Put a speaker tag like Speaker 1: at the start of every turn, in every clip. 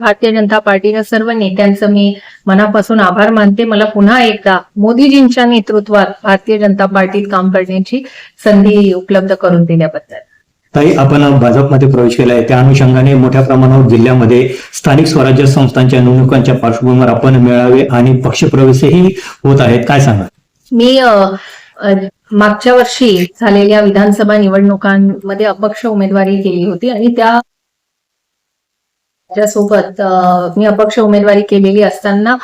Speaker 1: भारतीय जनता पार्टीच्या सर्व नेत्यांचं मी मनापासून आभार मानते. मला पुन्हा एकदा मोदीजींच्या नेतृत्वात भारतीय जनता पार्टीत काम करण्याची संधी उपलब्ध करून दिल्याबद्दल.
Speaker 2: ताई आपण भाजपमध्ये प्रवेश केला आहे त्या अनुषंगाने मोठ्या प्रमाणावर जिल्ह्यामध्ये स्थानिक स्वराज्य संस्थांच्या निवडणुकांच्या पार्श्वभूमीवर आपण मेळावे आणि पक्षप्रवेशही होत आहेत. काय सांगा
Speaker 1: मी मागच्या वर्षी झालेल्या विधानसभा निवडणुकांमध्ये अपक्ष उमेदवारी केली होती आणि त्या सोबत मी अपक्ष उमेदवारी केलेली असताना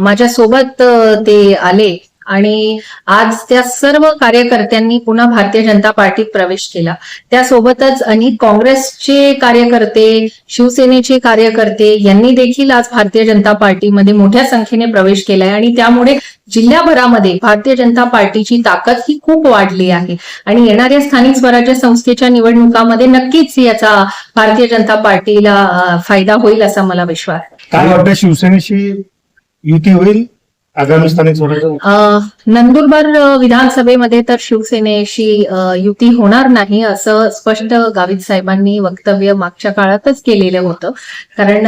Speaker 1: माझ्यासोबत ते आले. आणि आज त्या सर्व कार्यकर्त्यांनी पुन्हा भारतीय जनता पार्टीत प्रवेश केला. त्यासोबतच अनेक काँग्रेसचे कार्यकर्ते शिवसेनेचे कार्यकर्ते यांनी देखील आज भारतीय जनता पार्टीमध्ये मोठ्या संख्येने प्रवेश केलाय आणि त्यामुळे जिल्ह्याभरामध्ये भारतीय जनता पार्टीची ताकद ही खूप वाढली आहे. आणि येणाऱ्या स्थानिक स्वराज्य संस्थेच्या निवडणुकामध्ये नक्कीच याचा भारतीय जनता पार्टीला फायदा होईल असा मला विश्वास आहे.
Speaker 3: काय वाटतं शिवसेनेशी युती होईल? आगामी स्थानिक स्वराज्य
Speaker 1: नंदुरबार विधानसभेमध्ये तर शिवसेनेशी युती होणार नाही असं स्पष्ट गावित साहेबांनी वक्तव्य मागच्या काळातच केलेलं होतं. कारण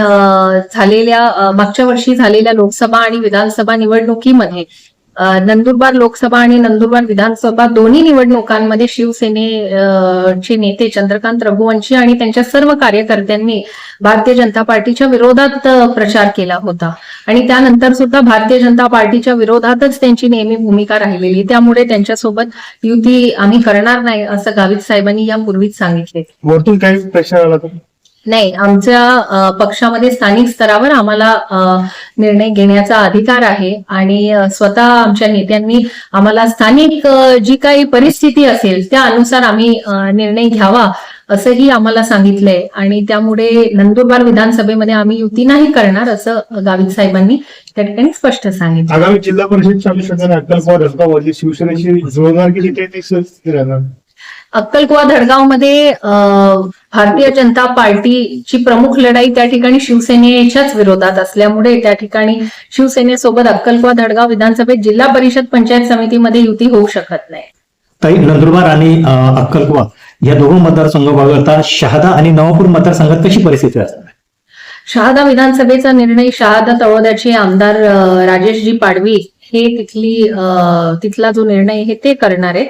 Speaker 1: झालेल्या मागच्या वर्षी झालेल्या लोकसभा आणि विधानसभा निवडणुकीमध्ये नंदुरबार लोकसभा आणि नंदुरबार विधानसभा दोन्ही निवडणुकांमध्ये शिवसेने चे नेते चंद्रकांत रघुवंशी आणि त्यांच्या सर्व कार्यकर्त्यांनी भारतीय जनता पार्टीच्या विरोधात प्रचार केला होता. आणि त्यानंतर सुद्धा भारतीय जनता पार्टीच्या विरोधातच त्यांची नेहमी भूमिका राहिलेली. त्यामुळे त्यांच्यासोबत युती आम्ही करणार नाही असं गावित साहेबांनी यापूर्वीच सांगितले.
Speaker 3: वरतून काही प्रश्न आला
Speaker 1: नाही आमच्या पक्षामध्ये स्थानिक स्तरावर आम्हाला निर्णय घेण्याचा अधिकार आहे आणि स्वतः आमच्या नेत्यांनी आम्हाला स्थानिक जी काही परिस्थिती असेल त्या अनुसार आम्ही निर्णय घ्यावा असंही आम्हाला सांगितलंय. आणि त्यामुळे नंदुरबार विधानसभेमध्ये आम्ही युती नाही करणार असं गावित साहेबांनी त्या ठिकाणी स्पष्ट सांगितलं.
Speaker 3: आगामी जिल्हा परिषदच्या अनुषंगाने अक्कलकोट
Speaker 1: अक्कलकुवा धडगावमध्ये भारतीय जनता पार्टीची प्रमुख लढाई त्या ठिकाणी शिवसेनेच्याच विरोधात असल्यामुळे त्या ठिकाणी शिवसेनेसोबत अक्कलकुवा धडगाव विधानसभेत जिल्हा परिषद पंचायत समितीमध्ये युती होऊ शकत नाही.
Speaker 2: ताई नंदुरबार आणि अक्कलकुवा या दोघं मतदारसंघ वगळता शहादा आणि नवापूर मतदारसंघात कशी परिस्थिती असणार?
Speaker 1: शहादा विधानसभेचा निर्णय शहादा तळोद्याचे आमदार राजेशजी पाडवी हे तिथली तिथला जो निर्णय आहे ते करणार आहे.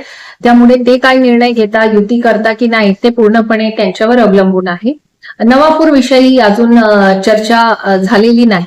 Speaker 1: त्यामुळे ते काय निर्णय घेता युती करता की नाही ते पूर्णपणे त्यांच्यावर अवलंबून आहे. नवापूर विषयी अजून चर्चा झालेली नाही.